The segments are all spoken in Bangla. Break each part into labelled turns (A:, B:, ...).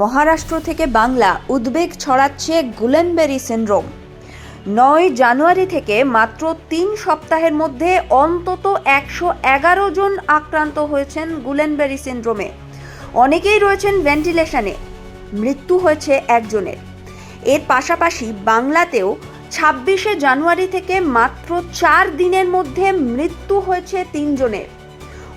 A: মহারাষ্ট্র থেকে বাংলা উদ্বেগ ছড়াচ্ছে গুলেনবেরি সিন্ড্রোম। নয় জানুয়ারি থেকে মাত্র তিন সপ্তাহের মধ্যে অন্তত একশো এগারো জন আক্রান্ত হয়েছেন গুলেনবেরি সিন্ড্রোমে। অনেকেই রয়েছেন ভেন্টিলেশনে। মৃত্যু হয়েছে একজনের। এর পাশাপাশি বাংলাতেও ছাব্বিশে জানুয়ারি থেকে মাত্র চার দিনের মধ্যে মৃত্যু হয়েছে তিনজনের।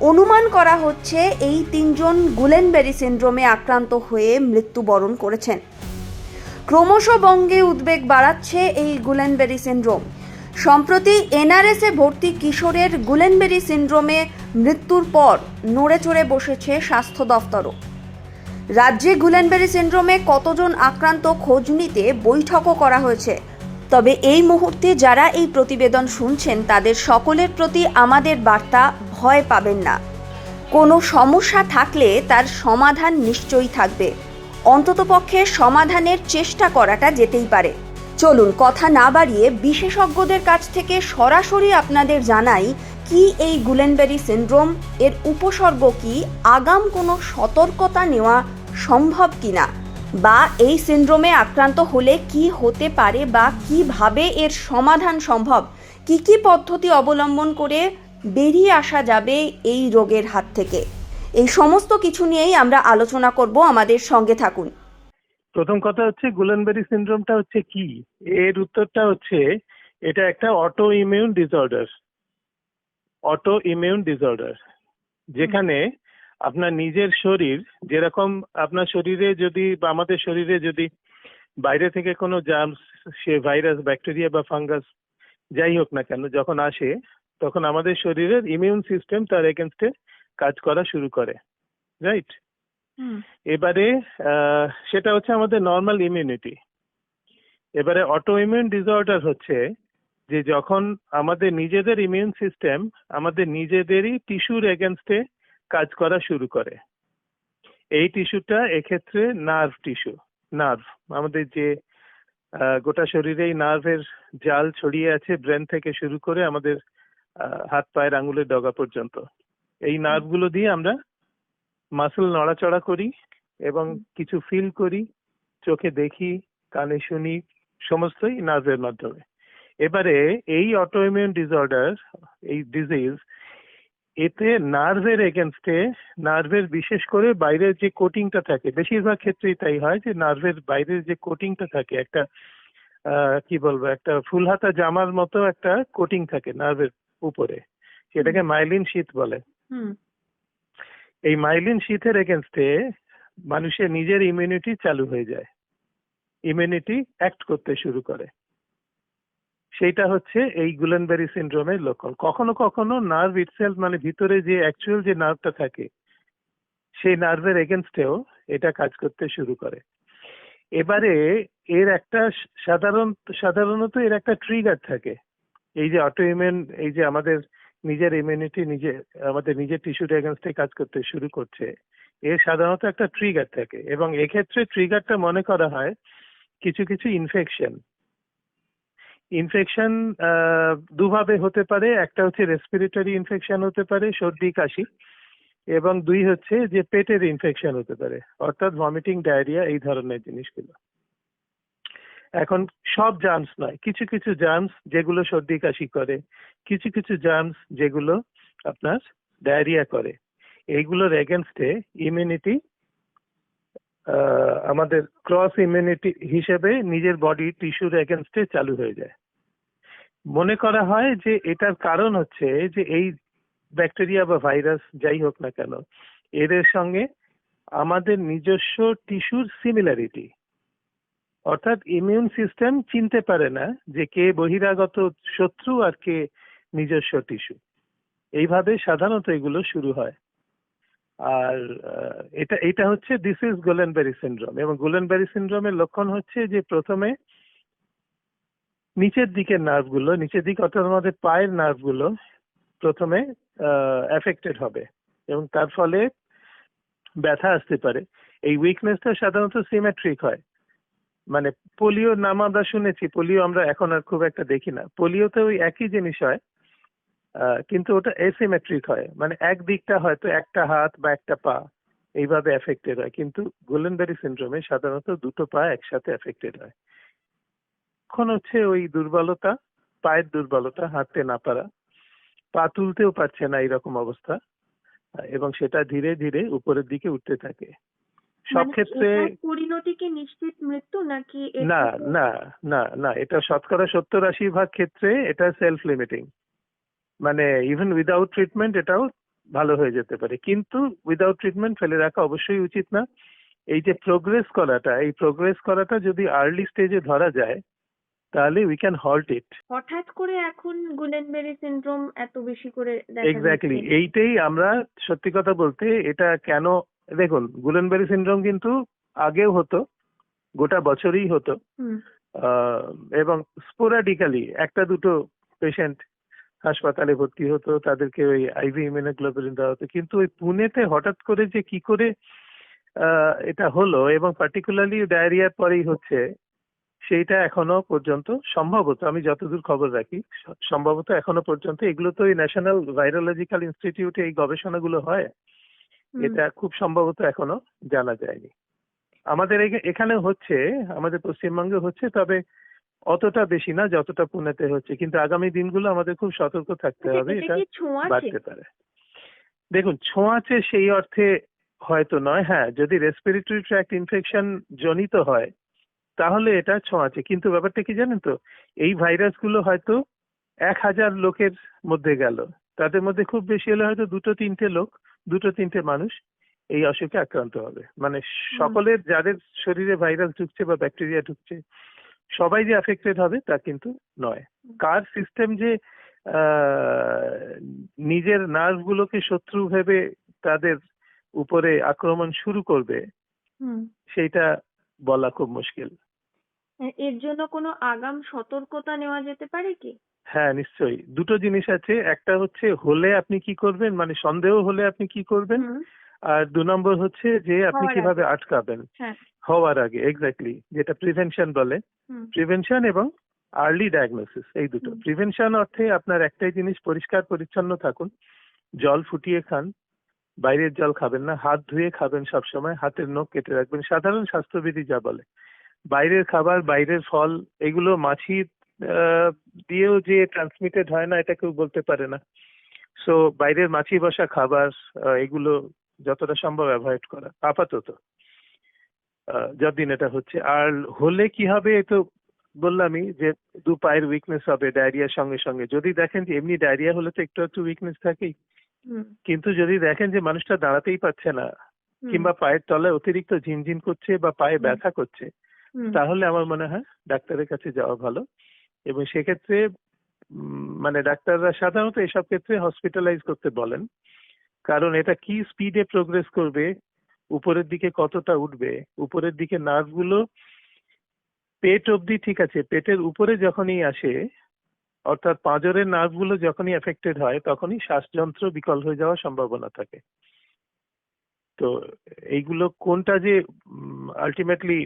A: অনুমান করা হচ্ছে এই তিনজন গুলেনবেরি সিন্ড্রোমে আক্রান্ত হয়ে মৃত্যুবরণ করেছেন। ক্রমশ বঙ্গে উদ্বেগ বাড়াচ্ছে এই গুলেনবেরি সিন্ড্রোম। সম্প্রতি এনআরএসে ভর্তি কিশোরের গুলেনবেরি সিন্ড্রোমে মৃত্যুর পর নড়ে চড়ে বসেছে স্বাস্থ্য দফতরও। রাজ্যে গুলেনবেরি সিন্ড্রোমে কতজন আক্রান্ত খোঁজ নিতে বৈঠকও করা হয়েছে। তবে এই মুহূর্তে যারা এই প্রতিবেদন শুনছেন, তাদের সকলের প্রতি আমাদের বার্তা ভয় পাবেন না। কোনো সমস্যা থাকলে তার সমাধান নিশ্চয়ই থাকবে। অন্ততপক্ষে সমাধানের চেষ্টা করাটা যেতেই পারে। চলুন, কথা না বাড়িয়ে বিশেষজ্ঞদের কাছ থেকে সরাসরি আপনাদের জানাই কি এই গুলেনবেরি সিন্ড্রোম, এর উপসর্গ কি, আগাম কোনো সতর্কতা নেওয়া সম্ভব কিনা, বা এই সিন্ড্রোমে আক্রান্ত হলে কি হতে পারে বা কীভাবে এর সমাধান সম্ভব, কি কি পদ্ধতি অবলম্বন করে বেরিয়ে আসা যাবে এই রোগের হাত থেকে। এই সমস্ত কিছু নিয়েই আমরা আলোচনা করব আমাদের সঙ্গে থাকুন।
B: প্রথম কথা হচ্ছে, গুলেনবেরি সিনড্রোমটা হচ্ছে কি? এর উত্তরটা হচ্ছে, এটা একটা auto immune disorder auto immune disorder যেখানে আপনার নিজের শরীর, যেরকম আপনার শরীরে যদি বা আমাদের শরীরে যদি বাইরে থেকে কোনো জার্মস সে ভাইরাস ব্যাকটেরিয়া বা ফাঙ্গাস যাই হোক না কেন, যখন আসে তখন আমাদের শরীরের ইমিউন সিস্টেম তার এগেনস্টে কাজ করা শুরু করে রাইট এবারে সেটা হচ্ছে আমাদের নর্মাল ইমিউনিটি এবারে অটো ইমিউন ডিসঅর্ডার হচ্ছে যে যখন আমাদের নিজেদের ইমিউন সিস্টেম আমাদের নিজেদেরই টিস্যুর এগেনস্টে কাজ করা শুরু করে। এই টিস্যুটা এক্ষেত্রে নার্ভ টিস্যু নার্ভ আমাদের যে গোটা শরীরেই নার্ভের জাল ছড়িয়ে আছে ব্রেন থেকে শুরু করে আমাদের হাত পায়ের আঙুলের ডগা পর্যন্ত। এই নার্ভগুলো দিয়ে আমরা মাসল নড়াচড়া করি এবং কিছু ফিল করি, চোখে দেখি, কানে শুনি, সমস্তই নার্ভের মাধ্যমে। এবারে এই অটোইমিউন ডিসঅর্ডার এই ডিজিজ এতে নার্ভের এগেনস্টে নার্ভের বিশেষ করে বাইরের যে কোটিংটা থাকে, বেশিরভাগ ক্ষেত্রেই তাই হয় যে নার্ভের বাইরের যে কোটিংটা থাকে, একটা কি বলব, একটা ফুলহাতা জামার মতো একটা কোটিং থাকে নার্ভের। উপরে সেটাকে মাইলিন শীত বলে। এই মাইলিন শীতের এগেনস্টে মানুষের নিজের ইমিউনিটি চালু হয়ে যায়। ইমিউনিটি অ্যাক্ট করতে শুরু করে। সেইটা হচ্ছে এই গুলেনবেরি সিনড্রোমের লক্ষণ। কখনো কখনো নার্ভ ইটসেলফ মানে ভিতরে যে অ্যাকচুয়াল যে নার্ভটা থাকে সেই নার্ভের এগেনস্টেও এটা কাজ করতে শুরু করে। এবারে এর একটা সাধারণ সাধারণত এর একটা ট্রিগার থাকে। এই যে অটো ইমিউন এই যে আমাদের নিজের ইমিউনিটি নিজে, আমাদের নিজের টিস্যুর এগেনস্টে কাজ করতে শুরু করছে এর সাধারণত একটা ট্রিগার থাকে এবং এক্ষেত্রে ট্রিগারটা মনে করা হয় কিছু কিছু ইনফেকশন ইনফেকশন দুভাবে হতে পারে, একটা হচ্ছে রেসপিরেটরি ইনফেকশন হতে পারে, সর্দি, কাশি এবং দুই হচ্ছে যে পেটের ইনফেকশন হতে পারে, অর্থাৎ ভমিটিং ডায়রিয়া এই ধরনের জিনিসগুলো। এখন সব জার্মস নয়। কিছু কিছু জার্মস যেগুলো সর্দি কাশি করে, কিছু কিছু জার্মস যেগুলো আপনার ডায়রিয়া করে। এইগুলোর এগেনস্টে ইমিউনিটি আমাদের ক্রস ইমিউনিটি হিসেবে নিজের বডি টিস্যুর এগেনস্টে চালু হয়ে যায়। মনে করা হয় যে এটার কারণ হচ্ছে যে এই ব্যাকটেরিয়া বা ভাইরাস যাই হোক না কেন, এদের সঙ্গে আমাদের নিজস্ব টিস্যুর সিমিলারিটি অর্থাৎ ইমিউন সিস্টেম চিনতে পারে না যে কে বহিরাগত শত্রু আর কে নিজস্ব টিস্যু এইভাবে সাধারণত এগুলো শুরু হয়। আর এটা এটা হচ্ছে দিস ইজ গোলেনবেরি সিনড্রোম এবং গোলেনবেরি সিনড্রোমের লক্ষণ হচ্ছে যে প্রথমে নিচের দিকের নার্ভগুলো নিচের দিক অর্থাৎ আমাদের পায়ের নার্ভগুলো প্রথমে এফেক্টেড হবে এবং তার ফলে ব্যথা আসতে পারে। এই উইকনেসটা সাধারণত সিমেট্রিক হয়। মানে পোলিও নাম আমরা শুনেছি, পোলিও আমরা এখন আর খুব একটা দেখি না। পোলিওতে ওই একই জিনিস হয় কিন্তু ওটা এসিমেট্রিক হয়। মানে এক দিকটা হয়তো একটা হাত বা একটা পা এইভাবে এফেক্টেড হয়, কিন্তু গোলেনবেরি সিন্ড্রোমে সাধারণত দুটো পা একসাথে এফেক্টেড হয়। এখন হচ্ছে ওই দুর্বলতা, পায়ের দুর্বলতা, হাঁটতে না পারা, পা তুলতেও পারছে না এরকম অবস্থা, এবং সেটা ধীরে ধীরে উপরের দিকে উঠতে থাকে। সব
C: মানে
B: ক্ষেত্রে
C: পরিণতি কি নিশ্চিত মৃত্যু নাকি
B: না না না না এটা শতকরা সত্তর আশি ভাগ ক্ষেত্রে এটা সেলফ লিমিটিং মানে ইভেন উইদাউট ট্রিটমেন্ট এটাও ভালো হয়ে যেতে পারে। কিন্তু উইদাউট ট্রিটমেন্ট ফেলে রাখা অবশ্যই উচিত না। এই যে প্রোগ্রেস করাটা এই প্রোগ্রেস করাটা যদি আর্লি স্টেজে ধরা যায় তাহলে উই ক্যান হল্ট ইট
C: হঠাৎ করে এখন গুলেনবেরি সিনড্রোম এত বেশি করে
B: এক্স্যাক্টলি এইটাই আমরা সত্যি কথা বলতে এটা কেন দেখুন গুলেনবেরি সিনড্রোম কিন্তু আগেও হতো গোটা বছরই হতো। এবং স্পোরাডিক্যালি একটা দুটো পেশেন্ট হাসপাতালে ভর্তি হতো তাদেরকে ওই আইভি ইমিউনোগ্লোবুলিন দেওয়া হতো। কিন্তু ওই পুনেতে হঠাৎ করে যে কি করে আহ, এটা হলো এবং পার্টিকুলারলি ডায়রিয়ার পরেই হচ্ছে সেইটা এখনও পর্যন্ত সম্ভবত আমি যতদূর খবর রাখি সম্ভবত এখনও পর্যন্ত। এগুলো তো ওই ন্যাশনাল ভাইরোলজিক্যাল ইনস্টিটিউটে এই গবেষণাগুলো হয়। এটা খুব সম্ভবত এখনও জানা যায়নি। আমাদের এখানে হচ্ছে আমাদের পশ্চিমবঙ্গে হচ্ছে তবে অতটা বেশি না যতটা পুনেতে হচ্ছে। কিন্তু আগামী দিনগুলো আমাদের খুব সতর্ক থাকতে হবে
C: এটা
B: বাড়তে পারে। দেখুন ছোঁয়াচে সেই অর্থে হয়তো নয় হ্যাঁ যদি রেসপিরেটরি ট্র্যাক্ট ইনফেকশন জনিত হয় তাহলে এটা ছোঁয়াচে কিন্তু ব্যাপারটা কি জানেন তো এই ভাইরাসগুলো হয়তো এক হাজার লোকের মধ্যে গেল। তাদের মধ্যে খুব বেশি হলে হয়তো দুটো তিনটে লোক দুটো তিনটে মানুষ এই অসুখে আক্রান্ত হবে। মানে সকলের যাদের শরীরে ভাইরাস ঢুকছে বা ব্যাকটেরিয়া ঢুকছে সবাই যে অ্যাফেক্টেড হবে তা কিন্তু নয়। কার সিস্টেম যে নিজের নার্ভ গুলোকে শত্রু ভেবে তাদের উপরে আক্রমণ শুরু করবে
C: হুম।
B: সেইটা বলা খুব মুশকিল।
C: এর জন্য কোনো আগাম সতর্কতা নেওয়া যেতে পারে কি?
B: হ্যাঁ নিশ্চয়ই। দুটো জিনিস আছে। একটা হচ্ছে হলে আপনি কি করবেন? মানে সন্দেহ হলে আপনি কি করবেন? আর দু নম্বর হচ্ছে যে আপনি কীভাবে আটকাবেন?
C: হ্যাঁ।
B: হওয়ার আগে এক্স্যাক্টলি যেটা প্রিভেনশন বলে। প্রিভেনশন এবং আর্লি ডায়াগনোসিস এই দুটো। প্রিভেনশন অর্থে আপনার একটাই জিনিস পরিষ্কার পরিচ্ছন্ন থাকুন। জল ফুটিয়ে খান। বাইরের জল খাবেন না। হাত ধুয়ে খাবেন সবসময়। হাতের নখ কেটে রাখবেন। সাধারণ স্বাস্থ্যবিধি যা বলে। বাইরের খাবার বাইরের ফল এগুলো মাছি আহ, দিয়েও যে ট্রান্সমিটেড হয় না এটা কেউ বলতে পারে না। সো বাইরের মাছি বসা খাবার এগুলো যতটা সম্ভব অ্যাভয়েড করা আপাতত। যতদিন এটা হচ্ছে। আর হলে কি হবে তো বললামই যে দু পায়ের উইকনেস হবে ডায়রিয়ার সঙ্গে সঙ্গে। যদি দেখেন যে এমনি ডায়রিয়া হলে তো একটু একটু উইকনেস থাকেই। কিন্তু যদি দেখেন যে মানুষটা দাঁড়াতেই পারছে না কিংবা পায়ের তলায় অতিরিক্ত ঝিনঝিন করছে বা পায়ে। ব্যথা করছে তাহলে আমার মনে হয় ডাক্তারের কাছে যাওয়া ভালো। এবং সেক্ষেত্রে মানে ডাক্তাররা সাধারণত এসব ক্ষেত্রে হসপিটালাইজ করতে বলেন। কারণ এটা কি স্পিডে প্রোগ্রেস করবে, উপরের দিকে কতটা উঠবে, উপরের দিকে নার্ভগুলো পেট অবধি ঠিক আছে, পেটের উপরে যখনই আসে, অর্থাৎ পাঁজরের নার্ভগুলো যখনই এফেক্টেড হয়, তখনই শ্বাসযন্ত্র বিকল হয়ে যাওয়ার সম্ভাবনা থাকে। তো এইগুলো কোনটা যে আলটিমেটলি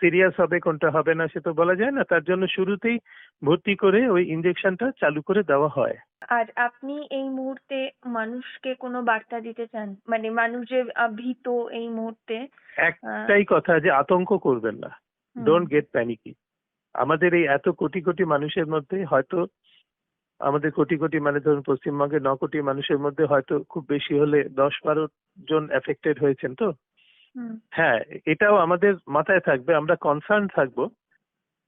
B: সিরিয়াস হবে কোনটা হবে না সে তো বলা যায় না। তার জন্য শুরুতেই ভর্তি করে ওই ইনজেকশনটা চালু করে দেওয়া হয়।
C: আর আপনি এই মুহূর্তে মানুষকে কোনো বার্তা দিতে চান? মানে মানুষ যে ভীত এই মুহূর্তে
B: একটাই কথা যে আতঙ্ক করবেন না। ডোন্ট গেট প্যানিকি আমাদের এই এত কোটি কোটি মানুষের মধ্যে হয়তো আমাদের কোটি কোটি মানে ধরুন পশ্চিমবঙ্গে ন কোটি মানুষের মধ্যে হয়তো খুব বেশি হলে দশ বারো জন এফেক্টেড হয়েছেন তো? হ্যাঁ এটাও আমাদের মাথায় থাকবে আমরা কনসার্ন থাকব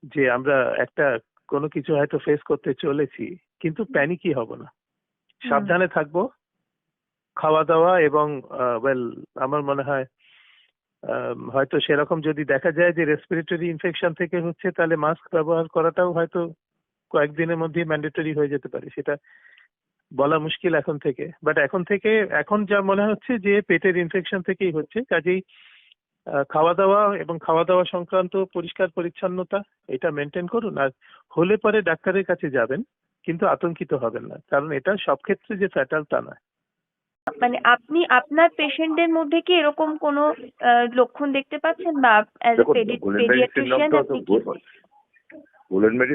B: যে আমরা একটা কোনো কিছু হয়তো ফেস করতে চলেছি কিন্তু প্যানিকই হব না। সাবধানে থাকব খাওয়া দাওয়া এবং ওয়েল আমার মনে হয় হয়তো সেরকম যদি দেখা যায় যে রেসপিরেটরি ইনফেকশন থেকে হচ্ছে তাহলে মাস্ক ব্যবহার করাটাও হয়তো কয়েকদিনের মধ্যে ম্যান্ডেটরি হয়ে যেতে পারে। সেটা বলা মুশকিল এখন থেকে। বাট এখন থেকে এখন যা মনে হচ্ছে যে পেটের ইনফেকশন থেকেই হচ্ছে কাজেই খাওয়া দাওয়া এবং খাওয়া দাওয়া সংক্রান্ত পরিষ্কার পরিচ্ছন্নতা এটা মেনটেন করুন। আর হলে পরে ডাক্তারের কাছে যাবেন কিন্তু আতঙ্কিত হবেন না। কারণ এটা সব ক্ষেত্রে যে ফ্যাটাল তা নয়।
C: মানে আপনি আপনার পেশেন্টদের মধ্যে কি এরকম কোনো আহ, লক্ষণ দেখতে পাচ্ছেন? বা অ্যাজ
D: দেখুন
C: পেডিয়াট্রিশিয়ান আপনি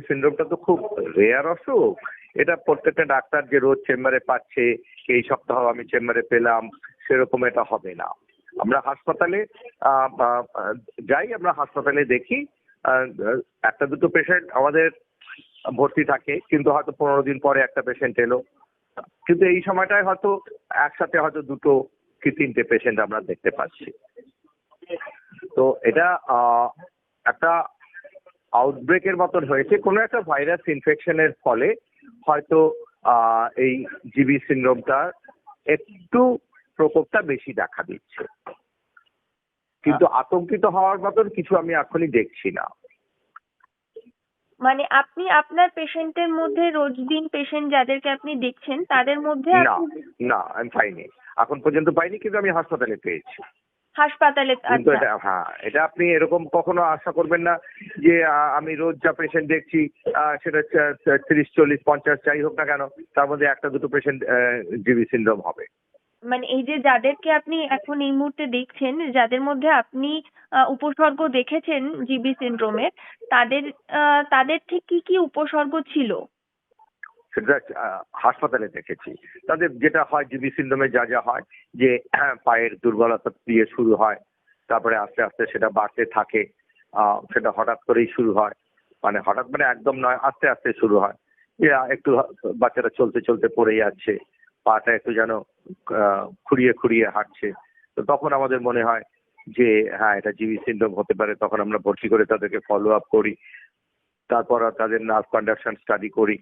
D: সিন্ড্রোমটা তো খুব রেয়ার অসুখ। এটা প্রত্যেকটা ডাক্তার যে রোজ চেম্বারে পাচ্ছে, এই সপ্তাহ আমি চেম্বারে পেলাম, সেরকম এটা হবে না। আমরা হাসপাতালে যাই, আমরা হাসপাতালে দেখি একটা দুটো পেশেন্ট আমাদের ভর্তি থাকে, কিন্তু হয়তো পনেরো দিন পরে একটা পেশেন্ট এলো। কিন্তু এই সময়টায় হয়তো একসাথে হয়তো দুটো কি তিনটে পেশেন্ট আমরা দেখতে পাচ্ছি। তো এটা একটা আউটব্রেকের মতন হয়েছে। কোনো একটা ভাইরাস ইনফেকশনের ফলে হয়তো এই জিবি সিন্ড্রোমটা একটু প্রকোপটা বেশি দেখা দিচ্ছে। কিন্তু আতঙ্কিত হওয়ার মতন কিছু আমি এখনই দেখছি না।
C: মানে আপনি আপনার পেশেন্টের মধ্যে রোজ দিন পেশেন্ট যাদেরকে আপনি দেখছেন তাদের মধ্যে
D: না না আমি পাইনি। এখন পর্যন্ত পাইনি কিন্তু আমি হাসপাতালে পেয়েছি।
C: হাসপাতালে
D: কিন্তু এটা হ্যাঁ এটা আপনি এরকম কখনো আশা করবেন না যে আমি রোজ যা পেশেন্ট দেখছি সেটা তিরিশ চল্লিশ পঞ্চাশ যাই হোক না কেন তার মধ্যে একটা দুটো পেশেন্ট জিবি সিন্ড্রোম হবে।
C: মানে এই যে যাদেরকে আপনি এখন এই মুহূর্তে দেখছেন যাদের মধ্যে আপনি উপসর্গ দেখেছেন জিবি সিনড্রোমের তাদের তাদের ঠিক কি কি উপসর্গ ছিল?
D: সেটা হাসপাতালে দেখেছি। তাদের যেটা হয়, জিবি সিন্ড্রোমে যা যা হয়, যে, পায়ের দুর্বলতা দিয়ে শুরু হয়, তারপরে আস্তে আস্তে সেটা বাড়তে থাকে সেটা হঠাৎ করেই শুরু হয়। মানে হঠাৎ মানে একদম নয়, আস্তে আস্তে শুরু হয়। একটু বাচ্চারা চলতে চলতে পড়ে যাচ্ছে, পাটা একটু যেন খুঁড়িয়ে খুঁড়িয়ে হাঁটছে। তো তখন আমাদের মনে হয় যে হ্যাঁ এটা জিবি সিন্ড্রোম হতে পারে, তখন আমরা ভর্তি করে তাদেরকে ফলো আপ করি। তারপর তাদের নার্ভ কন্ডাকশন স্টাডি করি।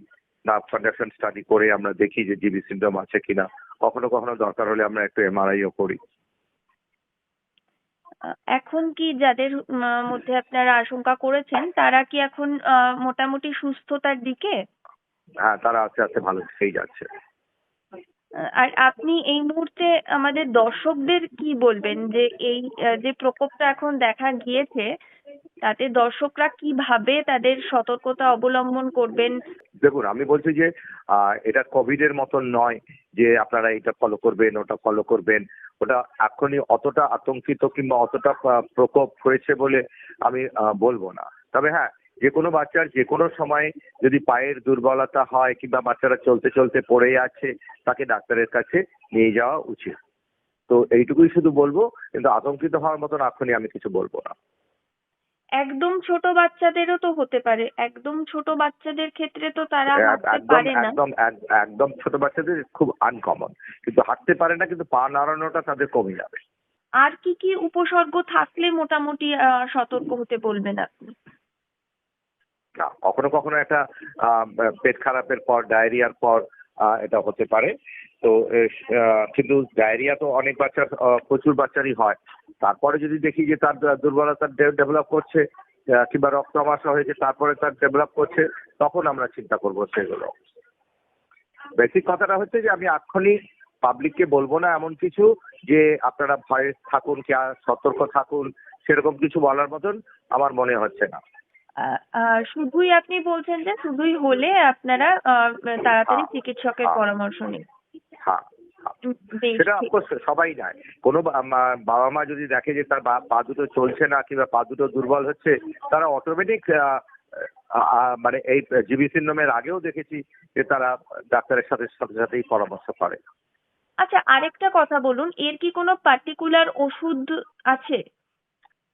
D: নার্ভ কন্ডাকশন স্টাডি করে আমরা দেখি যে জিবি সিন্ড্রোম আছে কিনা। কখনো কখনো দরকার হলে আমরা একটু এমআরআইও করি।
C: এখন কি যাদের মধ্যে আপনারা আশঙ্কা করেছেন তারা কি এখন মোটামুটি সুস্থতার দিকে?
D: হ্যাঁ তারা আস্তে আস্তে ভালো হয়ে যাচ্ছে।
C: আর আপনি এই মুহূর্তে আমাদের দর্শকদের কি বলবেন? যে এই যে প্রকোপটা এখন দেখা গিয়েছে, তাতে দর্শকরা কীভাবে তাদের সতর্কতা অবলম্বন করবেন?
D: দেখুন, আমি বলছি যে এটা কোভিড এর মতন নয় যে আপনারা এটা ফলো করবেন, ওটা ফলো করবেন। ওটা এখনই অতটা আতঙ্কিত কিংবা অতটা প্রকোপ হয়েছে বলে আমি বলব না। তবে হ্যাঁ যে কোনো বাচ্চার যে কোনো সময় যদি পায়ের দুর্বলতা হয় কিংবা বাচ্চারা চলতে চলতে পড়ে আছে তাকে ডাক্তারের কাছে নিয়ে যাওয়া উচিত। তো এইটুকুই শুধু বলব কিন্তু আতঙ্কিত হওয়ার মতন এখনই আমি কিছু বলব না।
C: একদম ছোট বাচ্চাদেরও তো হতে পারে। একদম ছোট বাচ্চাদের ক্ষেত্রে তো তারা হাঁটতে
D: একদম
C: পারে না।
D: একদম একদম ছোট বাচ্চাদের খুব আনকমন কিন্তু হাঁটতে পারে না কিন্তু পা নাড়ানোটা তাদের কমে যাবে।
C: আর কি কি উপসর্গ থাকলে মোটামুটি সতর্ক হতে বলবেন আপনি?
D: না, কখনো কখনো একটা পেট খারাপের পর, ডায়রিয়ার পর এটা হতে পারে। তো কিন্তু ডায়রিয়া তো অনেক বাচ্চার প্রচুর বাচ্চারই হয়। তারপরে যদি দেখি যে তার দুর্বলতা ডেভেলপ করছে কিংবা রক্ত আমাশা হয়েছে, তারপরে তার ডেভেলপ করছে, তখন আমরা চিন্তা করব সেগুলো। বেসিক কথাটা হচ্ছে যে, আমি এক্ষুনি পাবলিককে বলব না এমন কিছু, যে আপনারা ভয়ে থাকুন, কি সতর্ক থাকুন, সেরকম কিছু বলার মতন আমার মনে হচ্ছে না।
C: আহ, শুধুই আপনি বলছেন যে শুধুই হলে আপনারা তাড়াতাড়ি
D: হ্যাঁ।
C: চিকিৎসকের
D: হ্যাঁ।
C: পরামর্শ নিন।
D: হ্যাঁ সেটা অফকোর্স সবাই নেয় কোনো বাবা মা যদি দেখে যে তার পা দুটো চলছে না কিংবা পা দুটো দুর্বল হচ্ছে তারা অটোমেটিক মানে এই জিবি সিন্ড্রোমের আগেও দেখেছি যে তারা ডাক্তারের সাথে সাথে সাথেই পরামর্শ করে।
C: আচ্ছা আরেকটা কথা বলুন এর কি কোনো পার্টিকুলার ওষুধ আছে?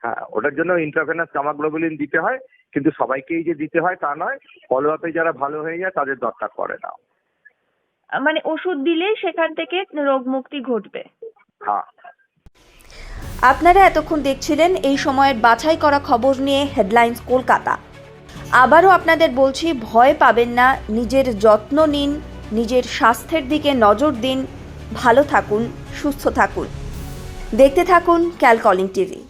D: হ্যাঁ ওটার জন্য ইন্টারভেনাস গামাগ্লোবুলিন দিতে হয় কিন্তু সবাইকেই যে দিতে হয় তা নয় ফলো আপে যারা ভালো হয়ে যায় তাদের দরকার পড়ে না।
C: মানে ওষুধ দিলেই সেখান থেকে রোগ মুক্তি ঘটবে।
D: হ্যাঁ।
A: আপনারা এতক্ষণ দেখছিলেন এই সময়ের বাছাই করা খবর নিয়ে হেডলাইন্স কলকাতা। আবারও আপনাদের বলছি ভয় পাবেন না নিজের যত্ন নিন নিজের স্বাস্থ্যের দিকে নজর দিন ভালো থাকুন সুস্থ থাকুন। দেখতে থাকুন ক্যালকলিং টিভি।